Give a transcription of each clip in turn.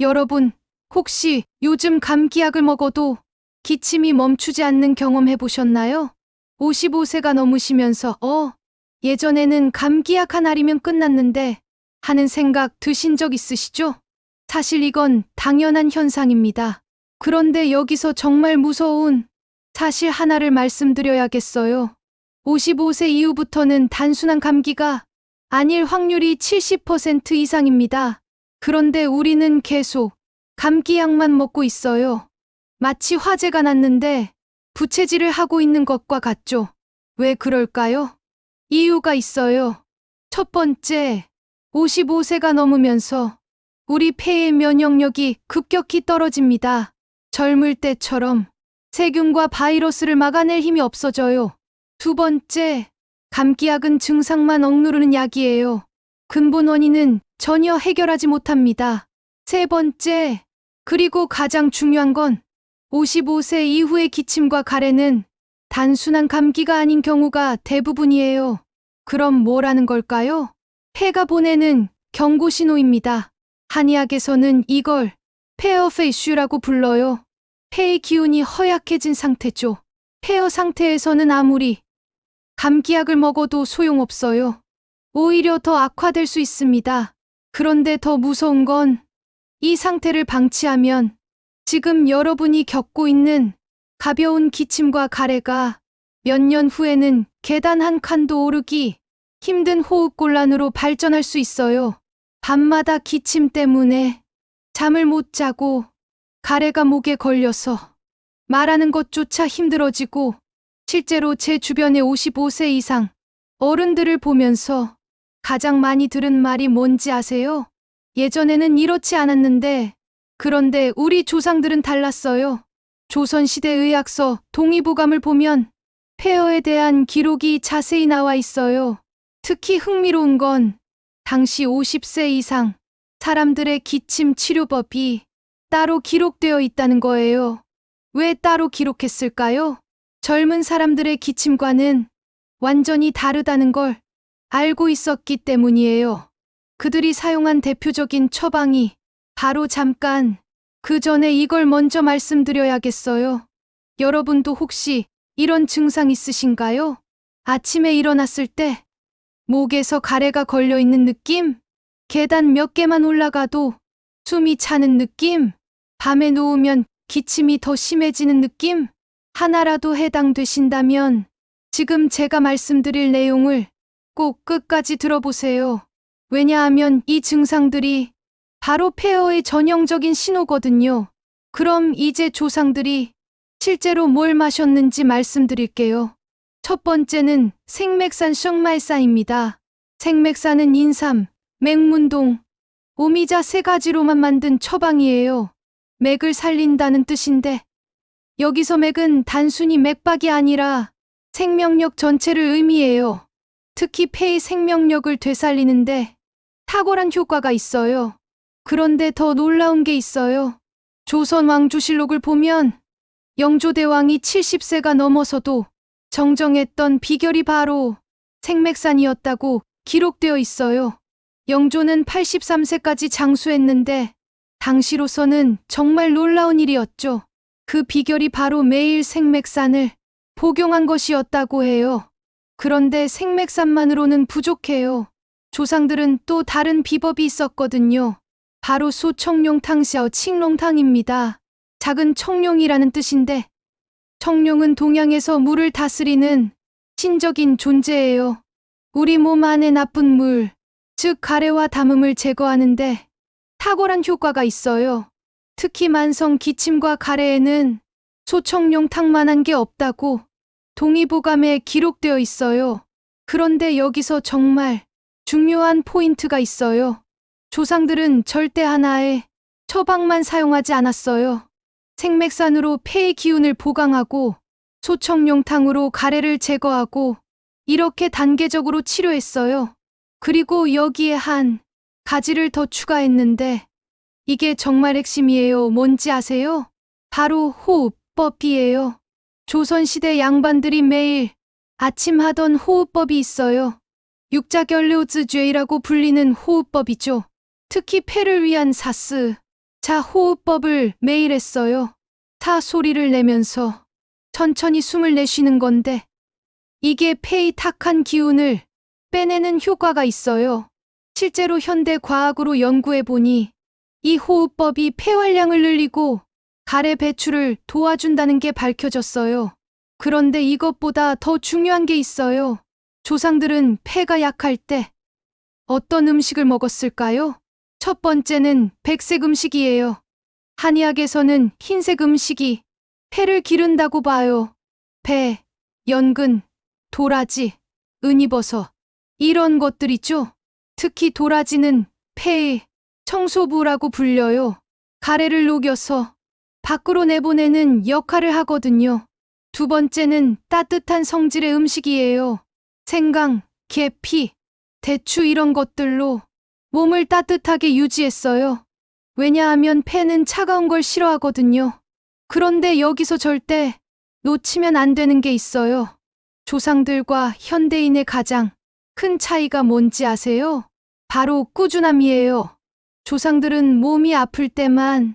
여러분, 혹시 요즘 감기약을 먹어도 기침이 멈추지 않는 경험 해보셨나요? 55세가 넘으시면서, 어, 예전에는 감기약 하나리면 끝났는데 하는 생각 드신 적 있으시죠? 사실 이건 당연한 현상입니다. 그런데 여기서 정말 무서운 사실 하나를 말씀드려야겠어요. 55세 이후부터는 단순한 감기가 아닐 확률이 70% 이상입니다. 그런데 우리는 계속 감기약만 먹고 있어요. 마치 화재가 났는데 부채질을 하고 있는 것과 같죠. 왜 그럴까요? 이유가 있어요. 첫 번째, 55세가 넘으면서 우리 폐의 면역력이 급격히 떨어집니다. 젊을 때처럼 세균과 바이러스를 막아낼 힘이 없어져요. 두 번째, 감기약은 증상만 억누르는 약이에요. 근본 원인은 전혀 해결하지 못합니다. 세 번째, 그리고 가장 중요한 건 55세 이후의 기침과 가래는 단순한 감기가 아닌 경우가 대부분이에요. 그럼 뭐라는 걸까요? 폐가 보내는 경고 신호입니다. 한의학에서는 이걸 페어페이슈라고 불러요. 폐의 기운이 허약해진 상태죠. 폐어 상태에서는 아무리 감기약을 먹어도 소용없어요. 오히려 더 악화될 수 있습니다. 그런데 더 무서운 건 이 상태를 방치하면 지금 여러분이 겪고 있는 가벼운 기침과 가래가 몇 년 후에는 계단 한 칸도 오르기 힘든 호흡곤란으로 발전할 수 있어요. 밤마다 기침 때문에 잠을 못 자고 가래가 목에 걸려서 말하는 것조차 힘들어지고 실제로 제 주변의 55세 이상 어른들을 보면서 가장 많이 들은 말이 뭔지 아세요? 예전에는 이렇지 않았는데 그런데 우리 조상들은 달랐어요. 조선시대 의학서 동의보감을 보면 폐허에 대한 기록이 자세히 나와 있어요. 특히 흥미로운 건 당시 50세 이상 사람들의 기침 치료법이 따로 기록되어 있다는 거예요. 왜 따로 기록했을까요? 젊은 사람들의 기침과는 완전히 다르다는 걸 알고 있었기 때문이에요. 그들이 사용한 대표적인 처방이 바로 잠깐 그 전에 이걸 먼저 말씀드려야겠어요. 여러분도 혹시 이런 증상 있으신가요? 아침에 일어났을 때 목에서 가래가 걸려 있는 느낌? 계단 몇 개만 올라가도 숨이 차는 느낌? 밤에 누우면 기침이 더 심해지는 느낌? 하나라도 해당되신다면 지금 제가 말씀드릴 내용을 꼭 끝까지 들어보세요. 왜냐하면 이 증상들이 바로 폐허의 전형적인 신호거든요. 그럼 이제 조상들이 실제로 뭘 마셨는지 말씀드릴게요. 첫 번째는 생맥산 숑말산입니다. 생맥산은 인삼, 맹문동, 오미자 세 가지로만 만든 처방이에요. 맥을 살린다는 뜻인데 여기서 맥은 단순히 맥박이 아니라 생명력 전체를 의미해요. 특히 폐의 생명력을 되살리는데 탁월한 효과가 있어요. 그런데 더 놀라운 게 있어요. 조선 왕조실록을 보면 영조대왕이 70세가 넘어서도 정정했던 비결이 바로 생맥산이었다고 기록되어 있어요. 영조는 83세까지 장수했는데 당시로서는 정말 놀라운 일이었죠. 그 비결이 바로 매일 생맥산을 복용한 것이었다고 해요. 그런데 생맥산만으로는 부족해요. 조상들은 또 다른 비법이 있었거든요. 바로 소청룡탕샤오 칭롱탕입니다. 작은 청룡이라는 뜻인데 청룡은 동양에서 물을 다스리는 신적인 존재예요. 우리 몸 안의 나쁜 물, 즉 가래와 담음을 제거하는데 탁월한 효과가 있어요. 특히 만성 기침과 가래에는 소청룡탕만한 게 없다고 동의보감에 기록되어 있어요. 그런데 여기서 정말 중요한 포인트가 있어요. 조상들은 절대 하나의 처방만 사용하지 않았어요. 생맥산으로 폐의 기운을 보강하고 소청룡탕으로 가래를 제거하고 이렇게 단계적으로 치료했어요. 그리고 여기에 한 가지를 더 추가했는데 이게 정말 핵심이에요. 뭔지 아세요? 바로 호흡법이에요. 조선시대 양반들이 매일 아침 하던 호흡법이 있어요. 육자결로즈죄이라고 불리는 호흡법이죠. 특히 폐를 위한 사스, 자, 호흡법을 매일 했어요. 타 소리를 내면서 천천히 숨을 내쉬는 건데 이게 폐의 탁한 기운을 빼내는 효과가 있어요. 실제로 현대 과학으로 연구해 보니 이 호흡법이 폐활량을 늘리고 가래 배출을 도와준다는 게 밝혀졌어요. 그런데 이것보다 더 중요한 게 있어요. 조상들은 폐가 약할 때 어떤 음식을 먹었을까요? 첫 번째는 백색 음식이에요. 한의학에서는 흰색 음식이 폐를 기른다고 봐요. 배, 연근, 도라지, 은이버섯 이런 것들이죠. 특히 도라지는 폐의 청소부라고 불려요. 가래를 녹여서 밖으로 내보내는 역할을 하거든요. 두 번째는 따뜻한 성질의 음식이에요. 생강, 계피, 대추 이런 것들로 몸을 따뜻하게 유지했어요. 왜냐하면 폐는 차가운 걸 싫어하거든요. 그런데 여기서 절대 놓치면 안 되는 게 있어요. 조상들과 현대인의 가장 큰 차이가 뭔지 아세요? 바로 꾸준함이에요. 조상들은 몸이 아플 때만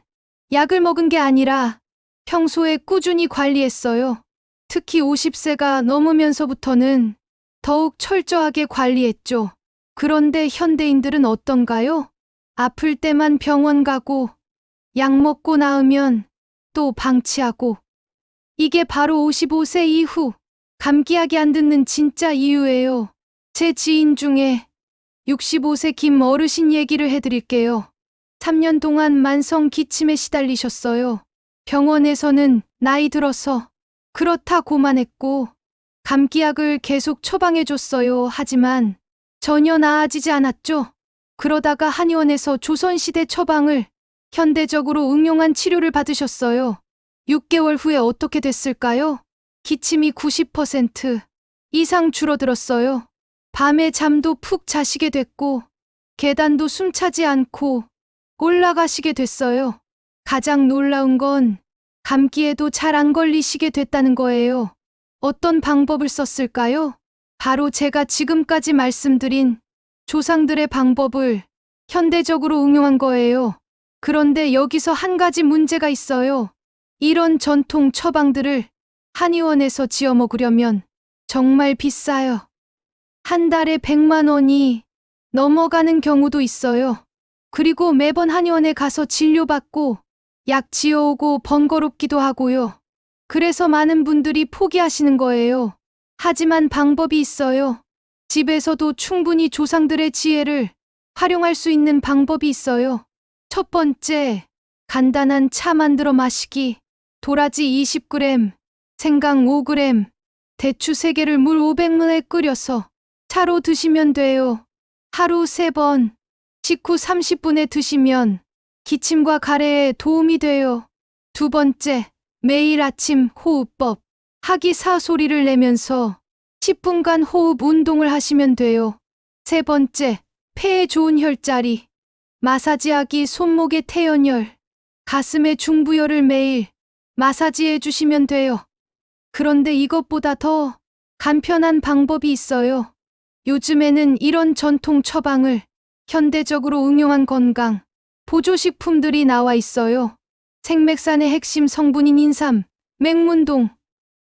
약을 먹은 게 아니라 평소에 꾸준히 관리했어요. 특히 50세가 넘으면서부터는 더욱 철저하게 관리했죠. 그런데 현대인들은 어떤가요? 아플 때만 병원 가고, 약 먹고 나으면 또 방치하고. 이게 바로 55세 이후 감기약이 안 듣는 진짜 이유예요. 제 지인 중에 65세 김 어르신 얘기를 해드릴게요. 3년 동안 만성 기침에 시달리셨어요. 병원에서는 나이 들어서 그렇다고만 했고, 감기약을 계속 처방해줬어요. 하지만 전혀 나아지지 않았죠. 그러다가 한의원에서 조선시대 처방을 현대적으로 응용한 치료를 받으셨어요. 6개월 후에 어떻게 됐을까요? 기침이 90% 이상 줄어들었어요. 밤에 잠도 푹 자시게 됐고, 계단도 숨차지 않고 올라가시게 됐어요. 가장 놀라운 건 감기에도 잘 안 걸리시게 됐다는 거예요. 어떤 방법을 썼을까요? 바로 제가 지금까지 말씀드린 조상들의 방법을 현대적으로 응용한 거예요. 그런데 여기서 한 가지 문제가 있어요. 이런 전통 처방들을 한의원에서 지어 먹으려면 정말 비싸요. 한 달에 100만 원이 넘어가는 경우도 있어요. 그리고 매번 한의원에 가서 진료받고 약 지어오고 번거롭기도 하고요. 그래서 많은 분들이 포기하시는 거예요. 하지만 방법이 있어요. 집에서도 충분히 조상들의 지혜를 활용할 수 있는 방법이 있어요. 첫 번째, 간단한 차 만들어 마시기. 도라지 20g, 생강 5g, 대추 3개를 물 500ml에 끓여서 차로 드시면 돼요. 하루 3번, 직후 30분에 드시면 기침과 가래에 도움이 돼요. 두 번째, 매일 아침 호흡법. 하기사 소리를 내면서 10분간 호흡 운동을 하시면 돼요. 세 번째, 폐에 좋은 혈자리. 마사지하기 손목의 태연혈, 가슴의 중부혈을 매일 마사지해 주시면 돼요. 그런데 이것보다 더 간편한 방법이 있어요. 요즘에는 이런 전통 처방을 현대적으로 응용한 건강, 보조식품들이 나와 있어요. 생맥산의 핵심 성분인 인삼, 맹문동,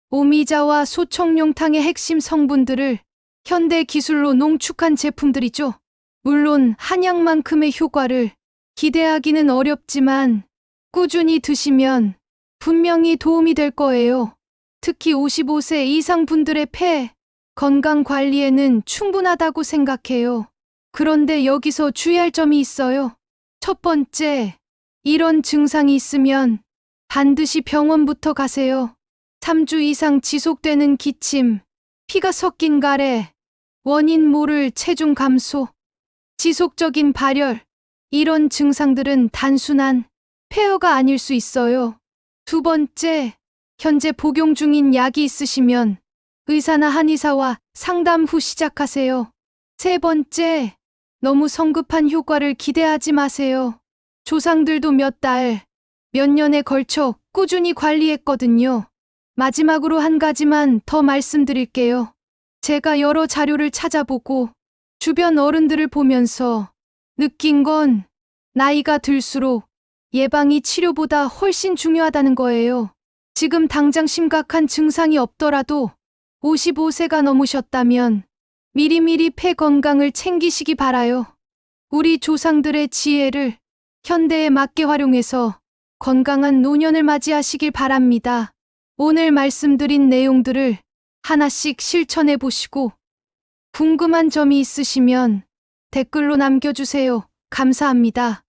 오미자와 소청룡탕의 핵심 성분들을 현대 기술로 농축한 제품들이죠. 물론 한약만큼의 효과를 기대하기는 어렵지만 꾸준히 드시면 분명히 도움이 될 거예요. 특히 55세 이상 분들의 폐 건강 관리에는 충분하다고 생각해요. 그런데 여기서 주의할 점이 있어요. 첫 번째, 이런 증상이 있으면 반드시 병원부터 가세요. 3주 이상 지속되는 기침, 피가 섞인 가래, 원인 모를 체중 감소, 지속적인 발열, 이런 증상들은 단순한 폐허가 아닐 수 있어요. 두 번째, 현재 복용 중인 약이 있으시면 의사나 한의사와 상담 후 시작하세요. 세 번째, 너무 성급한 효과를 기대하지 마세요. 조상들도 몇 달, 몇 년에 걸쳐 꾸준히 관리했거든요. 마지막으로 한 가지만 더 말씀드릴게요. 제가 여러 자료를 찾아보고 주변 어른들을 보면서 느낀 건 나이가 들수록 예방이 치료보다 훨씬 중요하다는 거예요. 지금 당장 심각한 증상이 없더라도 55세가 넘으셨다면 미리미리 폐 건강을 챙기시기 바라요. 우리 조상들의 지혜를 현대에 맞게 활용해서 건강한 노년을 맞이하시길 바랍니다. 오늘 말씀드린 내용들을 하나씩 실천해 보시고 궁금한 점이 있으시면 댓글로 남겨주세요. 감사합니다.